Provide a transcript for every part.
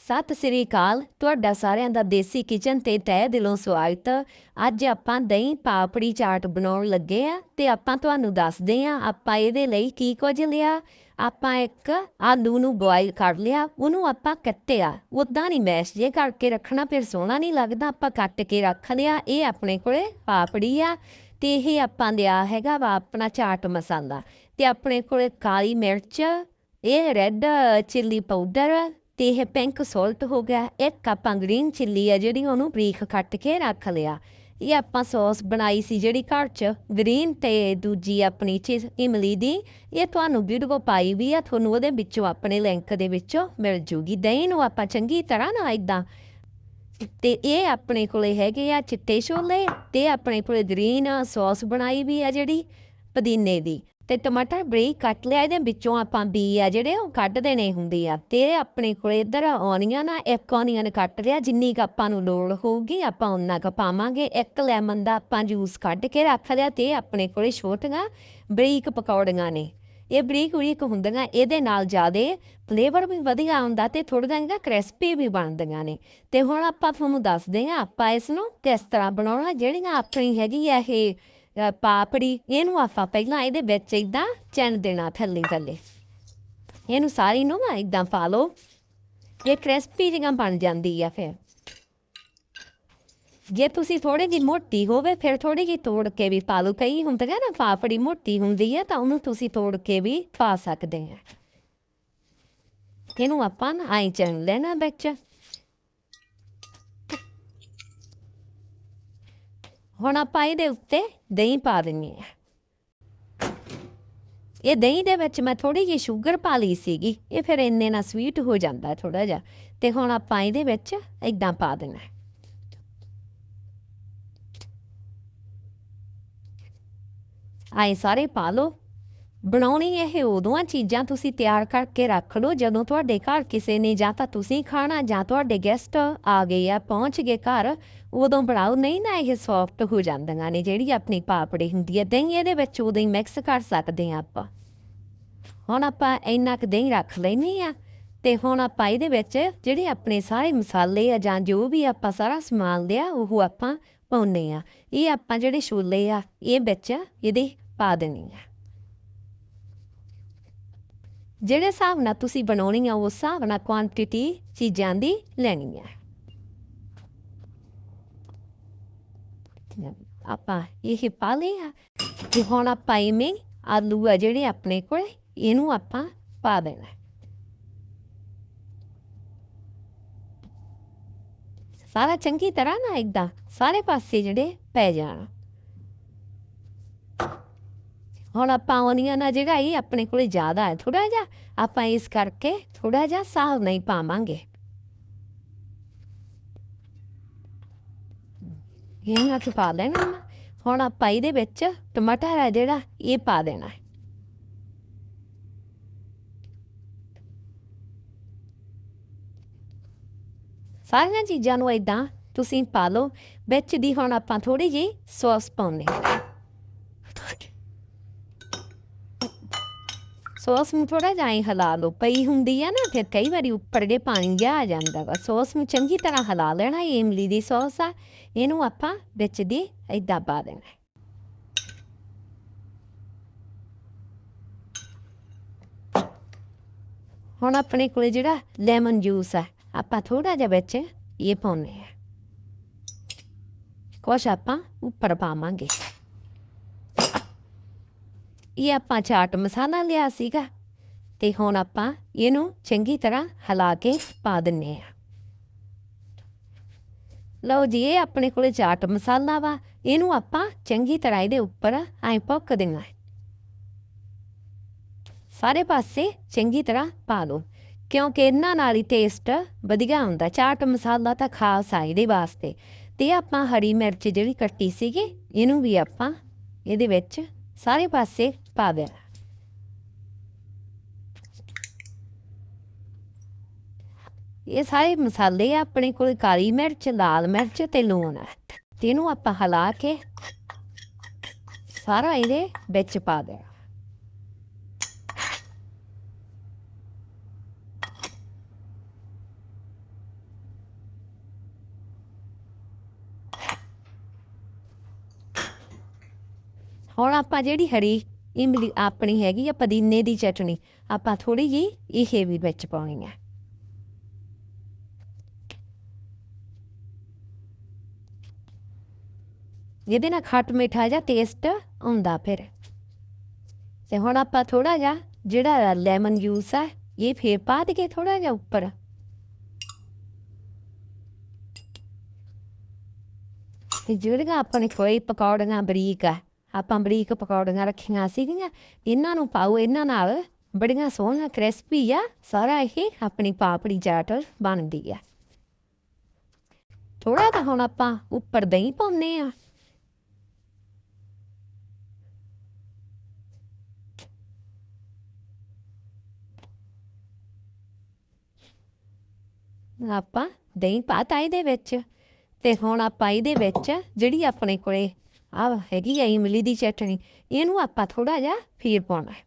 ਸਤਿ ਸ੍ਰੀ ਅਕਾਲ। ਤੁਹਾਡਾ ਸਾਰਿਆਂ ਦਾ ਦੇਸੀ ਕਿਚਨ ਤੇ ਤਹਿ ਦਿਲੋਂ ਸਵਾਗਤ। ਅੱਜ ਆਪਾਂ ਦਹੀਂ ਪਾਪੜੀ ਚਾਟ ਬਣਾਉਣ ਲੱਗੇ ਆ ਤੇ ਆਪਾਂ ਤੁਹਾਨੂੰ ਦੱਸਦੇ ਆ, ਆਪਾਂ ਇਹਦੇ ਲਈ ਕੀ ਕੁਝ ਲਿਆ। ਆਪਾਂ ਇੱਕ ਆਲੂ ਨੂੰ ਬੋਇਲ ਕਰ ਲਿਆ, ਉਹਨੂੰ ਆਪਾਂ ਕੱਟਿਆ। ਉਦਾਂ ਨਹੀਂ ਮੈਸ਼ ਜੇ ਕਰਕੇ ਰੱਖਣਾ, ਫਿਰ ਸੋਹਣਾ ਨਹੀਂ ਲੱਗਦਾ। ਆਪਾਂ ਕੱਟ ਕੇ ਰੱਖ ਲਿਆ, ਇਹ ਆਪਣੇ ਕੋਲੇ ਪਾਪੜੀ ਆ ਤੇ ਇਹ ਆਪਾਂ ਲਿਆ ਹੈਗਾ ਵਾ ਆਪਣਾ ਚਾਟ ਮਸਾਲਾ। ਤੇ ਆਪਣੇ ਕੋਲੇ ਕਾਲੀ ਮਿਰਚ, ਇਹ ਰੈੱਡ ਚਿੱਲੀ ਪਾਊਡਰ ਤੇ ਇਹ ਪਿੰਕ ਸੋਲਟ ਹੋ ਗਿਆ। ਇੱਕ ਆਪਾਂ ਗ੍ਰੀਨ ਚਿੱਲੀ ਆ ਜਿਹੜੀ ਉਹਨੂੰ ਬਰੀਕ ਕੱਟ ਕੇ ਰੱਖ ਲਿਆ। ਇਹ ਆਪਾਂ ਸੌਸ ਬਣਾਈ ਸੀ ਜਿਹੜੀ ਘਰ 'ਚ ਗ੍ਰੀਨ ਤੇ ਦੂਜੀ ਆਪਣੀ ਚੀਜ਼ ਇਮਲੀ ਦੀ। ਇਹ ਤੁਹਾਨੂੰ ਵੀਡੀਓ ਪਾਈ ਵੀ ਆ, ਤੁਹਾਨੂੰ ਉਹਦੇ ਵਿੱਚੋਂ ਆਪਣੇ ਲਿੰਕ ਦੇ ਵਿੱਚੋਂ ਮਿਲ ਜੂਗੀ। ਦਹੀਂ ਨੂੰ ਆਪਾਂ ਚੰਗੀ ਤਰ੍ਹਾਂ ਨਾ ਇਦਾਂ ਤੇ ਇਹ ਆਪਣੇ ਕੋਲੇ ਹੈਗੇ ਆ ਚਿੱਟੇ ਛੋਲੇ ਤੇ ਆਪਣੇ ਕੋਲੇ ਗ੍ਰੀਨ ਸੌਸ ਬਣਾਈ ਵੀ ਆ ਜਿਹੜੀ ਪੁਦੀਨੇ ਦੀ। ਤੇ ਟਮਾਟਰ ਬਰੀਕ ਕੱਟ ਲਿਆ, ਇਹਦੇ ਵਿੱਚੋਂ ਆਪਾਂ ਬੀ ਆ ਜਿਹੜੇ ਉਹ ਕੱਢ ਦੇਣੇ ਹੁੰਦੇ ਆ। ਤੇ ਆਪਣੇ ਕੋਲ ਇੱਧਰ ਔਨੀਅਨ ਆ ਇੱਕ ਔਨੀਅਨ ਕੱਟ ਲਿਆ, ਜਿੰਨੀ ਕੁ ਆਪਾਂ ਨੂੰ ਲੋੜ ਹੋਊਗੀ, ਆਪਾਂ ਉਹਨਾਂ ਕੁ ਪਾਵਾਂਗੇ। ਇੱਕ ਲੈਮਨ ਦਾ ਆਪਾਂ ਜੂਸ ਕੱਢ ਕੇ ਰੱਖ ਲਿਆ ਤੇ ਆਪਣੇ ਕੋਲੇ ਛੋਟੀਆਂ ਬਰੀਕ ਪਕੌੜੀਆਂ ਨੇ। ਇਹ ਬਰੀਕ ਬਰੀਕ ਹੁੰਦੀਆਂ, ਇਹਦੇ ਨਾਲ ਜ਼ਿਆਦੇ ਫਲੇਵਰ ਵੀ ਵਧੀਆ ਆਉਂਦਾ ਤੇ ਥੋੜ੍ਹੀਆਂ ਜਿਹਾ ਕ੍ਰਿਸਪੀ ਵੀ ਬਣਦੀਆਂ ਨੇ। ਤੇ ਹੁਣ ਆਪਾਂ ਤੁਹਾਨੂੰ ਦੱਸਦੇ ਹਾਂ, ਆਪਾਂ ਇਸ ਨੂੰ ਕਿਸ ਤਰ੍ਹਾਂ ਬਣਾਉਣਾ, ਜਿਹੜੀਆਂ ਆਪਣੀ ਹੈਗੀ ਆ ਇਹ ਅ, ਪਾਪੜੀ ਇਹਨੂੰ ਆਪਾਂ ਪਹਿਲਾਂ ਇਹਦੇ ਵਿੱਚ ਇਦਾਂ ਚੈਨ ਦੇਣਾ ਥੱਲੇ ਥੱਲੇ। ਇਹਨੂੰ ਸਾਰੀ ਨੂੰ ਨਾ ਇਦਾਂ ਪਾ ਲਓ। ਇਹ ਕ੍ਰਿਸਪੀ ਜਿਹਾ ਬਣ ਜਾਂਦੀ ਆ ਫਿਰ। ਜੇ ਤੁਸੀਂ ਥੋੜੀ ਜਿਹੀ ਮੋਟੀ ਹੋਵੇ ਫਿਰ ਥੋੜੀ ਜਿਹੀ ਤੋੜ ਕੇ ਵੀ ਪਾ ਲਓ। ਕਈ ਹੁੰਦੇ ਆ ਨਾ ਪਾਪੜੀ ਮੋਟੀ ਹੁੰਦੀ ਹੈ ਤਾਂ ਉਹਨੂੰ ਤੁਸੀਂ ਤੋੜ ਕੇ ਵੀ ਪਾ ਸਕਦੇ ਆ। ਇਹਨੂੰ ਆਪਾਂ ਨਾ ਆਈ ਚੈਨ ਲੈਣਾ ਵਿੱਚ। ਹੁਣ ਆਪਾਂ ਇਹਦੇ ਉੱਤੇ ਦਹੀਂ ਪਾ ਦਿੰਨੀ ਆ। ਇਹ ਦਹੀਂ ਦੇ ਵਿੱਚ ਮੈਂ ਥੋੜੀ ਜਿਹੀ ਸ਼ੂਗਰ ਪਾ ਲਈ ਸੀਗੀ। ਇਹ ਫਿਰ ਇੰਨੇ ਨਾਲ ਸਵੀਟ ਹੋ ਜਾਂਦਾ ਥੋੜਾ ਜਿਹਾ। ਤੇ ਹੁਣ ਆਪਾਂ ਇਹਦੇ ਵਿੱਚ ਇਦਾਂ ਪਾ ਦੇਣਾ ਆਏ ਸਾਰੇ ਪਾ ਲਓ। ਬਣਾਉਣੀ ਇਹ ਉਦੋਂ ਆ ਚੀਜ਼ਾਂ ਤੁਸੀਂ ਤਿਆਰ ਕਰਕੇ ਰੱਖ ਲਓ, ਜਦੋਂ ਤੁਹਾਡੇ ਘਰ ਕਿਸੇ ਨੇ ਜਾਂ ਤਾਂ ਤੁਸੀਂ ਖਾਣਾ ਜਾਂ ਤੁਹਾਡੇ ਗੈਸਟ ਆ ਗਏ ਆ, ਪਹੁੰਚ ਗਏ ਘਰ, ਉਦੋਂ ਬਣਾਓ। ਨਹੀਂ ਨਾ ਇਹ ਸੌਫਟ ਹੋ ਜਾਂਦੀਆਂ ਨੇ, ਜਿਹੜੀ ਆਪਣੀ ਪਾਪੜੀ ਹੁੰਦੀ ਹੈ, ਦਹੀਂ ਇਹਦੇ ਵਿੱਚ ਉਦੋਂ ਹੀ ਮਿਕਸ ਕਰ ਸਕਦੇ ਆ ਆਪਾਂ। ਹੁਣ ਆਪਾਂ ਇੰਨਾ ਕੁ ਦਹੀਂ ਰੱਖ ਲੈਣੀ ਆ ਤੇ ਹੁਣ ਆਪਾਂ ਇਹਦੇ ਵਿੱਚ ਜਿਹੜੇ ਆਪਣੇ ਸਾਰੇ ਮਸਾਲੇ ਆ ਜਾਂ ਜੋ ਵੀ ਆਪਾਂ ਸਾਰਾ ਸਮਾਨ ਲਿਆ, ਉਹ ਆਪਾਂ ਪਾਉਨੇ ਆ ਇਹ ਆਪਾਂ ਜਿਹੜੇ ਛੋਲੇ ਆ, ਇਹ ਵਿੱਚ ਇਹਦੇ ਪਾ ਦੇਣੀ ਆ ਜਿਹੜੇ ਹਿਸਾਬ ਨਾਲ ਤੁਸੀਂ ਬਣਾਉਣੀ ਆ ਉਸ ਹਿਸਾਬ ਨਾਲ ਕੁਆਂਟੀਟੀ ਚੀਜ਼ਾਂ ਦੀ ਲੈਣੀ ਆ ਆਪਾਂ ਇਹ ਪਾ ਲਿਆ ਤੇ ਹੁਣ ਆਪਾਂ ਇਵੇਂ ਆਲੂ ਆ ਜਿਹੜੇ ਆਪਣੇ ਕੋਲ, ਇਹਨੂੰ ਆਪਾਂ ਪਾ ਦੇਣਾ। ਸਾਰਾ ਚੰਗੀ ਤਰ੍ਹਾਂ ਨਾ ਇਦਾਂ ਸਾਰੇ ਪਾਸੇ ਜਿਹੜੇ ਪੈ ਜਾਣ। ਹੁਣ ਆਪਾਂ ਓਨੀਅਨ ਆ ਜਿਹੜਾ ਆਪਣੇ ਕੋਲੇ ਜ਼ਿਆਦਾ ਹੈ। ਥੋੜਾ ਜਿਹਾ ਆਪਾਂ ਇਸ ਕਰਕੇ ਥੋੜਾ ਜਿਹਾ ਸਾਹ ਨਹੀਂ ਪਾਵਾਂਗੇ। ਇਹ ਨਾ ਤੇ ਪਾ ਲੈਣਾ ਹੁਣ ਆਪਾਂ ਇਹਦੇ ਵਿੱਚ ਟਮਾਟਰ ਹੈ ਜਿਹੜਾ, ਇਹ ਪਾ ਦੇਣਾ ਹੈ। ਸਾਰੀਆਂ ਚੀਜ਼ਾਂ ਨੂੰ ਇਦਾਂ ਤੁਸੀਂ ਪਾ ਲਓ। ਵਿੱਚ ਦੀ ਹੁਣ ਆਪਾਂ ਥੋੜੀ ਜਿਹੀ ਸੌਸ ਪਾਉਣੀ ਸੌਸ ਨੂੰ ਥੋੜਾ ਜਿਹਾ ਹੀ ਹਿਲਾ ਲਓ। ਪਈ ਹੁੰਦੀ ਆ ਨਾ, ਫਿਰ ਕਈ ਵਾਰੀ ਉੱਪਰ ਦੇ ਪਾਣੀ ਜਿਹਾ ਆ ਜਾਂਦਾ ਵਾ। ਸੌਸ ਨੂੰ ਚੰਗੀ ਤਰ੍ਹਾਂ ਹਿਲਾ ਲੈਣਾ, ਇਹ ਇਮਲੀ ਦੀ ਸੌਸ ਆ। ਇਹਨੂੰ ਆਪਾਂ ਵਿੱਚ ਦੀ ਏਦਾਂ ਪਾ ਦੇਣਾ। ਹੁਣ ਆਪਣੇ ਕੋਲੇ ਜਿਹੜਾ ਲੈਮਨ ਜੂਸ ਆ, ਆਪਾਂ ਥੋੜਾ ਜਿਹਾ ਵਿੱਚ ਇਹ ਪਾਉਨੇ ਆ ਕੁਛ ਆਪਾਂ ਉੱਪਰ ਪਾਵਾਂਗੇ। ਇਹ ਆਪਾਂ ਚਾਟ ਮਸਾਲਾ ਲਿਆ ਸੀਗਾ ਤੇ ਹੁਣ ਆਪਾਂ ਇਹਨੂੰ ਚੰਗੀ ਤਰ੍ਹਾਂ ਹਿਲਾ ਕੇ ਪਾ ਦਿੰਨੇ ਆ। ਲਓ ਜੀ, ਇਹ ਆਪਣੇ ਕੋਲੇ ਚਾਟ ਮਸਾਲਾ ਵਾ, ਇਹਨੂੰ ਆਪਾਂ ਚੰਗੀ ਤਰ੍ਹਾਂ ਇਹਦੇ ਉੱਪਰ ਐਂ ਪੱਕ ਦੇਣਾ ਸਾਰੇ ਪਾਸੇ ਚੰਗੀ ਤਰ੍ਹਾਂ ਪਾ ਲਓ, ਕਿਉਂਕਿ ਇਹਨਾਂ ਨਾਲ ਹੀ ਟੇਸਟ ਵਧੀਆ ਹੁੰਦਾ। ਚਾਟ ਮਸਾਲਾ ਤਾਂ ਖਾਸ ਆ ਇਹਦੇ ਵਾਸਤੇ। ਤੇ ਆਪਾਂ ਹਰੀ ਮਿਰਚ ਜਿਹੜੀ ਕੱਟੀ ਸੀਗੀ, ਇਹਨੂੰ ਵੀ ਆਪਾਂ ਇਹਦੇ ਵਿੱਚ ਸਾਰੇ ਪਾਸੇ ਪਾ ਦੇਣਾ। ਇਹ ਸਾਰੇ ਮਸਾਲੇ ਆਪਣੇ ਕੋਲ ਕਾਲੀ ਮਿਰਚ, ਲਾਲ ਮਿਰਚ ਤੇ ਲੂਣ। ਆ ਤੇ ਇਹਨੂੰ ਆਪਾਂ ਹਿਲਾ ਕੇ ਸਾਰਾ ਇਹਦੇ ਵਿੱਚ ਪਾ ਦੇਣਾ। ਹੁਣ ਆਪਾਂ ਜਿਹੜੀ ਹਰੀ ਇਮਲੀ ਆਪਣੀ ਹੈਗੀ ਆ ਪੁਦੀਨੇ ਦੀ ਚਟਣੀ ਆਪਾਂ ਥੋੜੀ ਜੀ ਇਹ ਵੀ ਵਿੱਚ ਪਾਉਣੀ ਆ। ਜਿਹਦੇ ਨਾਲ ਖੱਟ ਮਿੱਠਾ ਜਿਹਾ ਟੇਸਟ ਆਉਂਦਾ ਫਿਰ। ਤੇ ਹੁਣ ਆਪਾਂ ਥੋੜਾ ਜਿਹਾ ਜਿਹੜਾ ਲੈਮਨ ਜੂਸ ਆ, ਇਹ ਫੇਰ ਪਾ ਦੇ ਕੇ ਥੋੜਾ ਜਿਹਾ ਉੱਪਰ। ਤੇ ਜਿਹੜੀਆਂ ਆਪਣੇ ਕੋਈ ਪਕੌੜੀਆਂ ਬਰੀਕ ਆ ਆਪਾਂ ਬਰੀਕ ਪਕੌੜੀਆਂ ਰੱਖੀਆਂ ਸੀਗੀਆਂ ਇਹਨਾਂ ਨੂੰ ਪਾਓ ਇਹਨਾਂ ਨਾਲ ਬੜੀਆਂ ਸੋਹਣੀਆਂ ਕ੍ਰਿਸਪੀ ਆ ਸਾਰਾ ਇਹ ਆਪਣੀ ਪਾਪੜੀ ਚਾਟ ਬਣਦੀ ਆ ਥੋੜਾ ਤਾਂ ਹੁਣ ਆਪਾਂ ਉੱਪਰ ਦਹੀਂ ਪਾਉਨੇ ਆ ਆਪਾਂ ਦਹੀਂ ਪਾਤਾ ਇਹਦੇ ਵਿੱਚ ਤੇ ਹੁਣ ਆਪਾਂ ਇਹਦੇ ਵਿੱਚ ਜਿਹੜੀ ਆਪਣੇ ਕੋਲੇ ਆਹ ਹੈਗੀ ਆ ਇਮਲੀ ਦੀ ਚਟਣੀ, ਇਹਨੂੰ ਆਪਾਂ ਥੋੜਾ ਜਿਹਾ ਫੇਰ ਪਾਉਣਾ ਹੈ।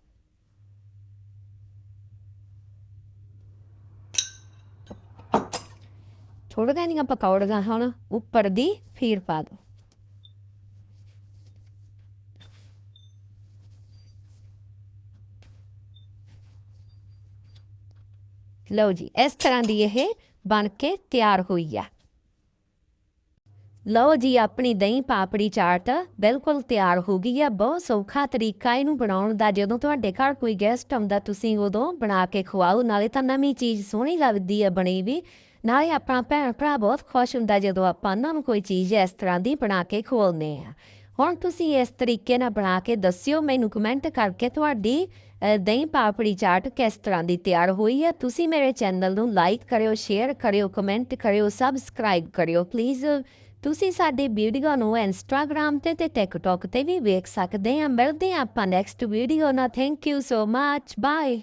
ਥੋੜਾ ਜਿਹਾ ਪਕੌੜੀਆਂ ਹੁਣ ਉੱਪਰ ਦੀ ਫੇਰ ਪਾ ਦੋ। ਲਓ ਜੀ, ਇਸ ਤਰ੍ਹਾਂ ਦੀ ਇਹ ਬਣ ਕੇ ਤਿਆਰ ਹੋਈ ਆ। ਲਓ ਜੀ, ਆਪਣੀ ਦਹੀਂ ਪਾਪੜੀ ਚਾਟ ਬਿਲਕੁਲ ਤਿਆਰ ਹੋ ਗਈ ਹੈ ਬਹੁਤ ਸੌਖਾ ਤਰੀਕਾ ਇਹਨੂੰ ਬਣਾਉਣ ਦਾ। ਜਦੋਂ ਤੁਹਾਡੇ ਘਰ ਕੋਈ ਗੈਸਟ ਆਉਂਦਾ, ਤੁਸੀਂ ਉਦੋਂ ਬਣਾ ਕੇ ਖਵਾਓ। ਨਾਲੇ ਤਾਂ ਨਵੀਂ ਚੀਜ਼ ਸੋਹਣੀ ਲੱਗਦੀ ਹੈ ਬਣੀ ਵੀ। ਨਾਲੇ ਆਪਣਾ ਭੈਣ ਭਰਾ ਬਹੁਤ ਖੁਸ਼ ਹੁੰਦਾ ਜਦੋਂ ਆਪਾਂ ਉਹਨਾਂ ਨੂੰ ਕੋਈ ਚੀਜ਼ ਇਸ ਤਰ੍ਹਾਂ ਦੀ ਬਣਾ ਕੇ ਖਵਾਉਂਦੇ ਆ। ਹੁਣ ਤੁਸੀਂ ਇਸ ਤਰੀਕੇ ਨਾਲ ਬਣਾ ਕੇ ਦੱਸਿਓ, ਮੈਨੂੰ ਕਮੈਂਟ ਕਰਕੇ ਤੁਹਾਡੀ ਦਹੀਂ ਪਾਪੜੀ ਚਾਟ ਕਿਸ ਤਰ੍ਹਾਂ ਦੀ ਤਿਆਰ ਹੋਈ ਹੈ ਤੁਸੀਂ ਮੇਰੇ ਚੈਨਲ ਨੂੰ ਲਾਈਕ ਕਰਿਓ ਸ਼ੇਅਰ ਕਰਿਓ ਕਮੈਂਟ ਕਰਿਓ ਸਬਸਕ੍ਰਾਈਬ ਕਰਿਓ ਪਲੀਜ਼ ਤੁਸੀਂ ਸਾਡੇ ਵੀਡੀਓ ਨੂੰ ਇੰਸਟਾਗ੍ਰam ਤੇ ਤੇ ਟਿਕਟੌਕ ਤੇ ਵੀ ਵੇਖ ਸਕਦੇ ਆ ਮਿਲਦੇ ਹਾਂ ਆਪਾਂ ਨੈਕਸਟ ਵੀਡੀਓ ਨਾਲ। Thank you so much bye